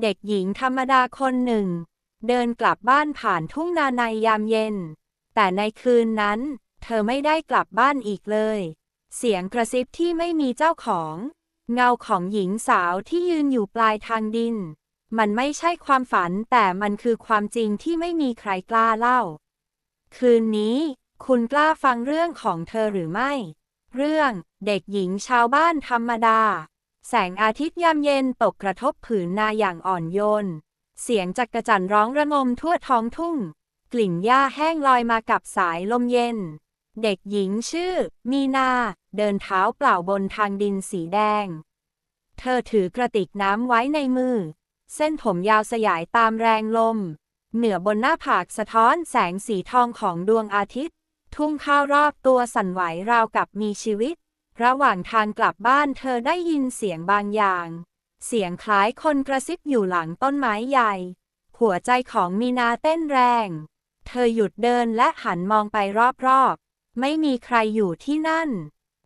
เด็กหญิงธรรมดาคนหนึ่ง เดินกลับบ้านผ่านทุ่งนาในยามเย็น แต่ในคืนนั้น เธอไม่ได้กลับบ้านอีกเลย เสียงกระซิบที่ไม่มีเจ้าของ เงาของหญิงสาวที่ยืนอยู่ปลายทางดิน มันไม่ใช่ความฝันแต่มันคือความจริงที่ไม่มีใครกล้าเล่า คืนนี้ คุณกล้าฟังเรื่องของเธอหรือไม่ เรื่องเด็กหญิงชาวบ้านธรรมดา แสงอาทิตย์ยามเย็นตกกระทบผืนนาอย่างอ่อนโยน เสียงจักระจั่นร้องระงมทั่วท้องทุ่ง กลิ่นหญ้าแห้งลอยมากับสายลมเย็น เด็กหญิงชื่อ มีนา เดินเท้าเปล่าบนทางดินสีแดง เธอถือกระติกน้ำไว้ในมือ เส้นผมยาวสยายตามแรงลม เหนือบนหน้าผากสะท้อนแสงสีทองของดวงอาทิตย์ ทุ่งข้าวรอบตัวสั่นไหวราวกับมีชีวิต ระหว่างทางกลับบ้านเธอได้ยินเสียงบางอย่าง เสียงคล้ายคนกระซิบอยู่หลังต้นไม้ใหญ่ หัวใจของมีนาเต้นแรง เธอหยุดเดินและหันมองไปรอบๆ ไม่มีใครอยู่ที่นั่น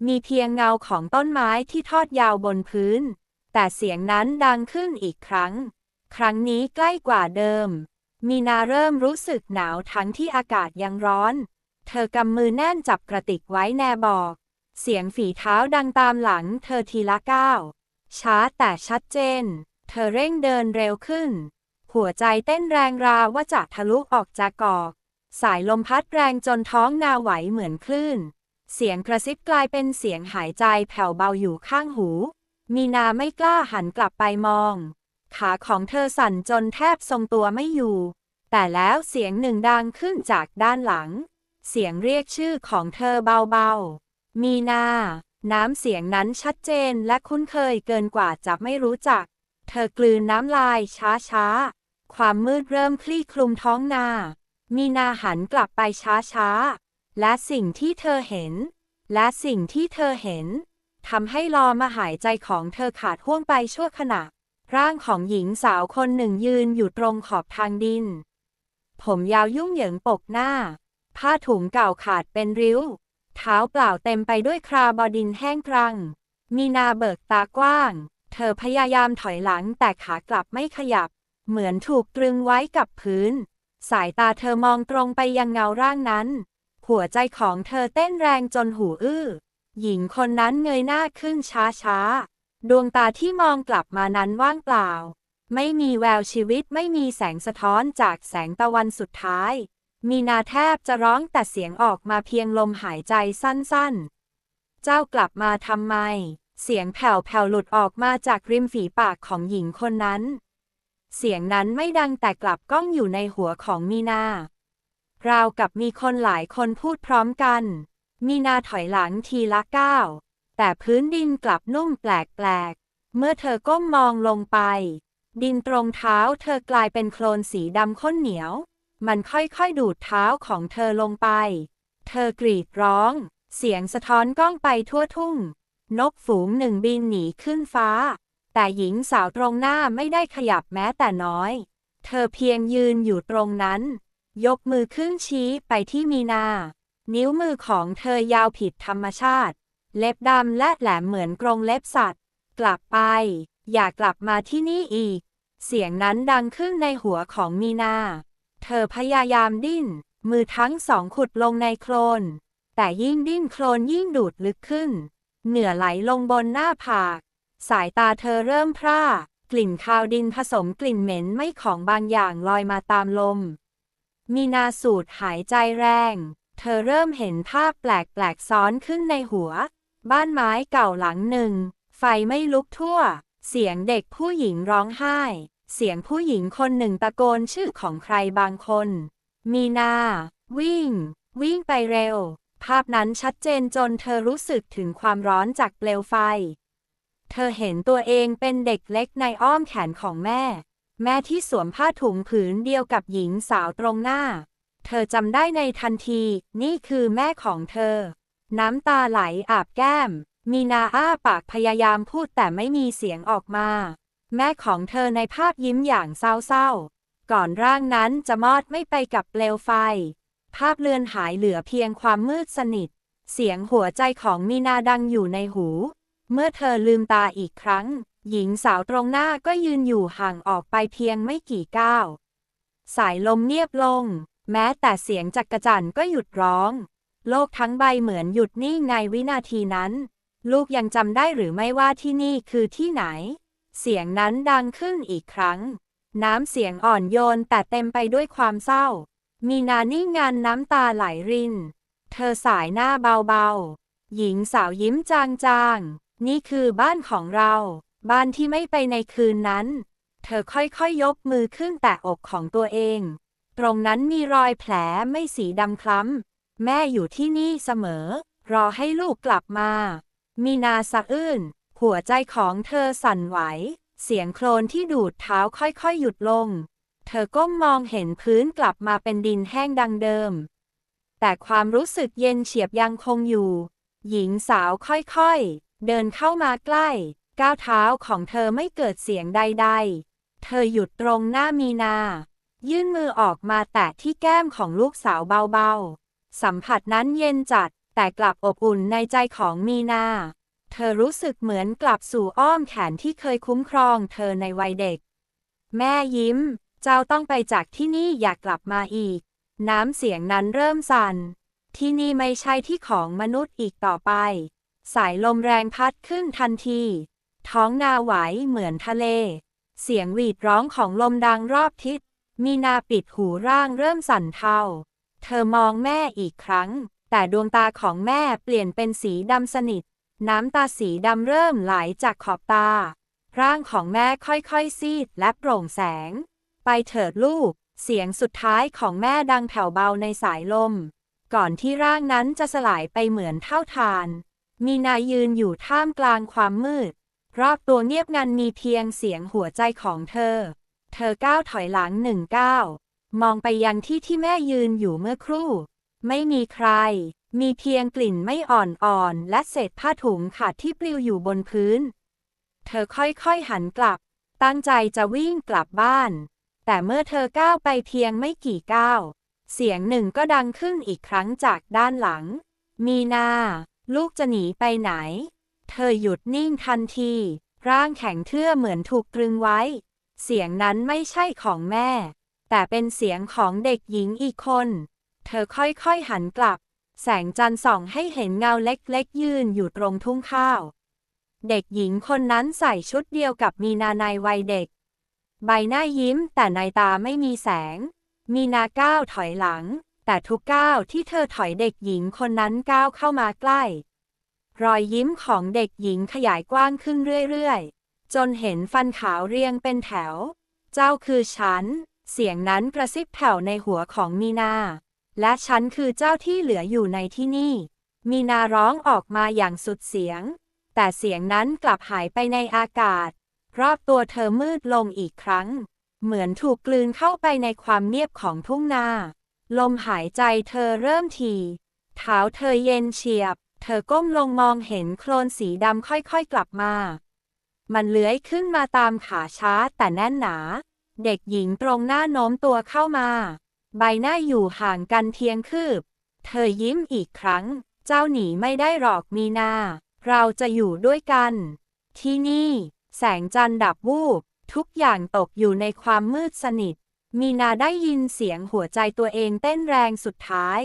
มีเพียงเงาของต้นไม้ที่ทอดยาวบนพื้น แต่เสียงนั้นดังขึ้นอีกครั้ง ครั้งนี้ใกล้กว่าเดิม มีนาเริ่มรู้สึกหนาวทั้งที่อากาศยังร้อน เธอกำมือแน่นจับกระติกไว้แนบอก เสียงฝีเท้าดังตามหลังเธอทีละก้าว ช้าแต่ชัดเจน เธอเร่งเดินเร็วขึ้น หัวใจเต้นแรงราว่าจะทะลุออกจากกอก สายลมพัดแรงจนท้องนาไหวเหมือนคลื่น เสียงกระซิบกลายเป็นเสียงหายใจแผ่วเบาอยู่ข้างหู มีนาไม่กล้าหันกลับไปมอง ขาของเธอสั่นจนแทบทรงตัวไม่อยู่ แต่แล้วเสียงหนึ่งดังขึ้นจากด้านหลัง เสียงเรียกชื่อของเธอเบาๆ มีนา น้ำเสียงนั้นชัดเจนและคุ้นเคยเกินกว่าจะไม่รู้จัก เธอกลืนน้ำลายช้าๆ ความมืดเริ่มคลี่คลุมท้องนา มีนาหันกลับไปช้าๆ และสิ่งที่เธอเห็น และสิ่งที่เธอเห็นทำให้ลอมาหายใจของเธอขาดห่วงไปชั่วขณะ ร่างของหญิงสาวคนหนึ่งยืนอยู่ตรงขอบทางดิน ผมยาวยุ่งเหยิงปกหน้า ผ้าถุงเก่าขาดเป็นริ้ว เท้าเปล่าเต็มไปด้วยคราบดินแห้งกรัง มีนาเบิกตากว้าง เธอพยายามถอยหลังแต่ขากลับไม่ขยับ เหมือนถูกตรึงไว้กับพื้น สายตาเธอมองตรงไปยังเงาร่างนั้น หัวใจของเธอเต้นแรงจนหูอื้อ หญิงคนนั้นเงยหน้าขึ้นช้าๆ ดวงตาที่มองกลับมานั้นว่างเปล่า ไม่มีแววชีวิตไม่มีแสงสะท้อนจากแสงตะวันสุดท้าย มีนาแทบจะร้องแต่เสียงออกมาเพียงลมหายใจสั้นๆ เจ้ากลับมาทำไม เสียงแผ่วๆหลุดออกมาจากริมฝีปากของหญิงคนนั้น เสียงนั้นไม่ดังแต่กลับก้องอยู่ในหัวของมีนาราวกับมีคนหลายคนพูดพร้อมกัน มีนาถอยหลังทีละก้าว แต่พื้นดินกลับนุ่มแปลกๆ เมื่อเธอก้มมองลงไป ดินตรงเท้าเธอกลายเป็นโคลนสีดำข้นเหนียว มันค่อยๆดูดเท้าของเธอลงไป เธอกรีดร้อง เสียงสะท้อนก้องไปทั่วทุ่ง นกฝูงหนึ่งบินหนีขึ้นฟ้า แต่หญิงสาวตรงหน้าไม่ได้ขยับแม้แต่น้อย เธอเพียงยืนอยู่ตรงนั้น ยกมือขึ้นชี้ไปที่มีนา นิ้วมือของเธอยาวผิดธรรมชาติ เล็บดำและแหลมเหมือนกรงเล็บสัตว์ กลับไป อย่ากลับมาที่นี่อีก เสียงนั้นดังขึ้นในหัวของมีนา เธอพยายามดิ้น มือทั้งสองขุดลงในโคลน แต่ยิ่งดิ้นโคลนยิ่งดูดลึกขึ้น เหนือไหลลงบนหน้าผาก สายตาเธอเริ่มพร่า กลิ่นคาวดินผสมกลิ่นเหม็นไม่ของบางอย่างลอยมาตามลม มีนาสูดหายใจแรง เธอเริ่มเห็นภาพแปลกๆซ้อนขึ้นในหัว บ้านไม้เก่าหลังหนึ่ง ไฟไม่ลุกทั่ว เสียงเด็กผู้หญิงร้องไห้ เสียงผู้หญิงคนหนึ่งตะโกนชื่อของใครบางคน มีนา วิ่ง วิ่งไปเร็ว ภาพนั้นชัดเจนจนเธอรู้สึกถึงความร้อนจากเปลวไฟ เธอเห็นตัวเองเป็นเด็กเล็กในอ้อมแขนของแม่ แม่ที่สวมผ้าถุงผืนเดียวกับหญิงสาวตรงหน้า เธอจำได้ในทันที นี่คือแม่ของเธอ น้ำตาไหลอาบแก้ม มีนาอ้าปากพยายามพูดแต่ไม่มีเสียงออกมา แม่ของเธอในภาพยิ้มอย่างเศร้าๆ ก่อนร่างนั้นจะมอดไม่ไปกับเปลวไฟ ภาพเลือนหายเหลือเพียงความมืดสนิท เสียงหัวใจของมีนาดังอยู่ในหู เมื่อเธอลืมตาอีกครั้ง หญิงสาวตรงหน้าก็ยืนอยู่ห่างออกไปเพียงไม่กี่ก้าว สายลมเงียบลง แม้แต่เสียงจักรจั่นก็หยุดร้อง โลกทั้งใบเหมือนหยุดนิ่งในวินาทีนั้น ลูกยังจำได้หรือไม่ว่าที่นี่คือที่ไหน เสียงนั้นดังขึ้นอีกครั้ง น้ำเสียงอ่อนโยนแต่เต็มไปด้วยความเศร้า มีนานิ่งงานน้ำตาไหลริน เธอสายหน้าเบาๆ หญิงสาวยิ้มจางๆ นี่คือบ้านของเรา บ้านที่ไม่ไปในคืนนั้น เธอค่อยๆยกมือขึ้นแตะอกของตัวเอง ตรงนั้นมีรอยแผลไม่สีดำคล้ำ แม่อยู่ที่นี่เสมอ รอให้ลูกกลับมา มีนาสะอื้น หัวใจของเธอสั่นไหว เสียงโคลนที่ดูดเท้าค่อยๆ หยุดลง เธอก้มมองเห็นพื้นกลับมาเป็นดินแห้งดังเดิม แต่ความรู้สึกเย็นเฉียบยังคงอยู่ หญิงสาวค่อยๆ เดินเข้ามาใกล้ ก้าวเท้าของเธอไม่เกิดเสียงใดๆ เธอหยุดตรงหน้ามีนา ยื่นมือออกมาแตะที่แก้มของลูกสาวเบาๆ สัมผัสนั้นเย็นจัดแต่กลับอบอุ่นในใจของมีนา เธอรู้สึกเหมือนกลับสู่อ้อมแขนที่เคยคุ้มครองเธอในวัยเด็ก แม่ยิ้ม เจ้าต้องไปจากที่นี่อย่ากลับมาอีก น้ำเสียงนั้นเริ่มสั่น ที่นี่ไม่ใช่ที่ของมนุษย์อีกต่อไป สายลมแรงพัดขึ้นทันที ท้องนาไหวเหมือนทะเล เสียงหวีดร้องของลมดังรอบทิศ มีนาปิดหูร่างเริ่มสั่นเทา เธอมองแม่อีกครั้ง แต่ดวงตาของแม่เปลี่ยนเป็นสีดำสนิท น้ำตาสีดำเริ่มไหลจากขอบตา ร่างของแม่ค่อยๆซีดและโปร่งแสง ไปเถิดลูก เสียงสุดท้ายของแม่ดังแผ่วเบาในสายลม ก่อนที่ร่างนั้นจะสลายไปเหมือนเท่าทาน มีนายยืนอยู่ท่ามกลางความมืด รอบตัวเงียบงันมีเพียงเสียงหัวใจของเธอ เธอก้าวถอยหลังหนึ่งก้าวมองไปยังที่ที่แม่ยืนอยู่เมื่อครู่ ไม่มีใคร มีเพียงกลิ่นไม่อ่อนๆและเศษผ้าถุงขาดที่ปลิวอยู่บนพื้น เธอค่อยๆหันกลับ ตั้งใจจะวิ่งกลับบ้าน แต่เมื่อเธอก้าวไปเพียงไม่กี่ก้าวเสียงหนึ่งก็ดังขึ้นอีกครั้งจากด้านหลัง มีนา ลูกจะหนีไปไหน เธอหยุดนิ่งทันที ร่างแข็งเทื่อเหมือนถูกตรึงไว้ เสียงนั้นไม่ใช่ของแม่ แต่เป็นเสียงของเด็กหญิงอีกคน เธอค่อยๆหันกลับ แสงจันทร์ส่องให้เห็นเงาเล็กๆ ยืนอยู่ตรงทุ่งข้าว เด็กหญิงคนนั้นใส่ชุดเดียวกับมีนาในวัยเด็ก ใบหน้ายิ้มแต่ในตาไม่มีแสง มีนาก้าวถอยหลัง แต่ทุกก้าวที่เธอถอยเด็กหญิงคนนั้นก้าวเข้ามาใกล้ รอยยิ้มของเด็กหญิงขยายกว้างขึ้นเรื่อยๆ จนเห็นฟันขาวเรียงเป็นแถว เจ้าคือฉัน เสียงนั้นกระซิบแผ่วในหัวของมีนา และฉันคือเจ้าที่เหลืออยู่ในที่นี่ มีนาร้องออกมาอย่างสุดเสียง แต่เสียงนั้นกลับหายไปในอากาศ รอบตัวเธอมืดลงอีกครั้ง เหมือนถูกกลืนเข้าไปในความเงียบของทุ่งนา ลมหายใจเธอเริ่มทีเท้าเธอเย็นเฉียบ เธอก้มลงมองเห็นโคลนสีดำค่อยๆกลับมา มันเลื้อยขึ้นมาตามขาช้าแต่แน่นหนา เด็กหญิงตรงหน้าโน้มตัวเข้ามา ใบหน้าอยู่ห่างกันเพียงคืบ เธอยิ้มอีกครั้ง เจ้าหนีไม่ได้หรอกมีนา เราจะอยู่ด้วยกัน ที่นี่ แสงจันทร์ดับวูบ ทุกอย่างตกอยู่ในความมืดสนิท มีนาได้ยินเสียงหัวใจตัวเองเต้นแรงสุดท้าย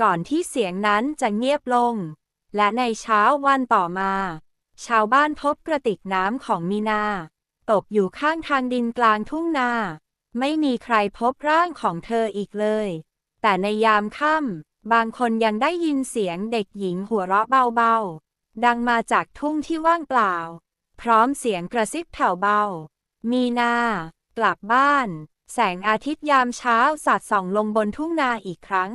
ก่อนที่เสียงนั้นจะเงียบลง และในเช้าวันต่อมา ชาวบ้านพบกระติกน้ำของมีนา ตกอยู่ข้างทางดินกลางทุ่งนา ไม่มีใครพบร่างของเธออีกเลย แต่ในยามค่ำบางคนยังได้ยินเสียงเด็กหญิงหัวเราะเบาๆ ดังมาจากทุ่งที่ว่างเปล่า พร้อมเสียงกระซิบแผ่วเบา มีนา กลับบ้าน แสงอาทิตย์ยามเช้าสาดส่องลงบนทุ่งนาอีกครั้ง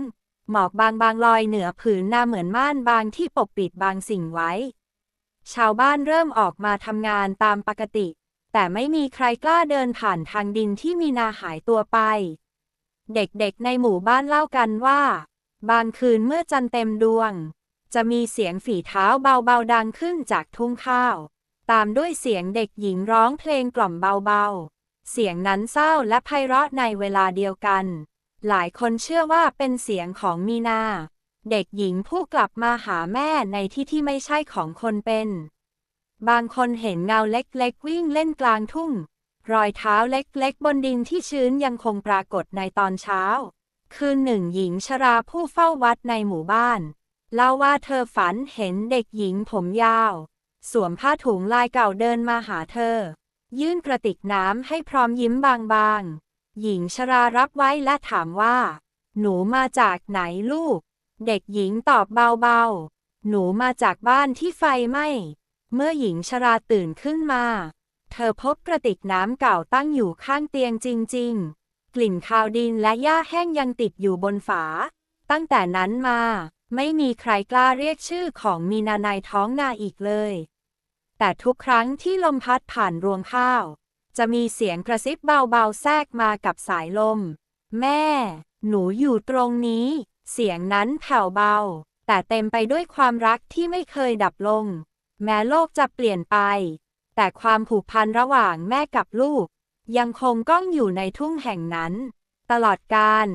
หมอกบางๆลอยเหนือผืนนาเหมือนม่านบางที่ปกปิดบางสิ่งไว้ ชาวบ้านเริ่มออกมาทำงานตามปกติ แต่ไม่มีใครกล้าเดินผ่านทางดินที่มีนาหายตัวไป เด็กๆในหมู่บ้านเล่ากันว่า บางคืนเมื่อจันเต็มดวง จะมีเสียงฝีเท้าเบาๆดังขึ้นจากทุ่งข้าว ตามด้วยเสียงเด็กหญิงร้องเพลงกล่อมเบาๆ เสียงนั้นเศร้าและไพเราะในเวลาเดียวกัน หลายคนเชื่อว่าเป็นเสียงของมีนา เด็กหญิงผู้กลับมาหาแม่ในที่ที่ไม่ใช่ของคนเป็น บางคนเห็นเงาเล็กๆ วิ่งเล่นกลางทุ่ง รอยเท้าเล็กๆ บนดินที่ชื้นยังคงปรากฏในตอนเช้า คืนหนึ่งหญิงชราผู้เฝ้าวัดในหมู่บ้าน เล่าว่าเธอฝันเห็นเด็กหญิงผมยาว สวมผ้าถุงลายเก่าเดินมาหาเธอ ยื่นกระติกน้ำให้พร้อมยิ้มบางๆ หญิงชรารับไว้และถามว่า หนูมาจากไหนลูก เด็กหญิงตอบเบาๆ หนูมาจากบ้านที่ไฟไหม้ เมื่อหญิงชราตื่นขึ้นมา เธอพบกระติกน้ำเก่าตั้งอยู่ข้างเตียงจริง ๆ กลิ่นคาวดินและหญ้าแห้งยังติดอยู่บนฝา ตั้งแต่นั้นมา ไม่มีใครกล้าเรียกชื่อของมีนาในท้องนาอีกเลย แต่ทุกครั้งที่ลมพัดผ่านรวงข้าว จะมีเสียงกระซิบเบาๆแทรกมากับสายลม แม่ หนูอยู่ตรงนี้ เสียงนั้นแผ่วเบา แต่เต็มไปด้วยความรักที่ไม่เคยดับลง แม้โลกจะเปลี่ยนไป แต่ความผูกพันระหว่างแม่กับลูก ยังคงก้องอยู่ในทุ่งแห่งนั้น ตลอดกาล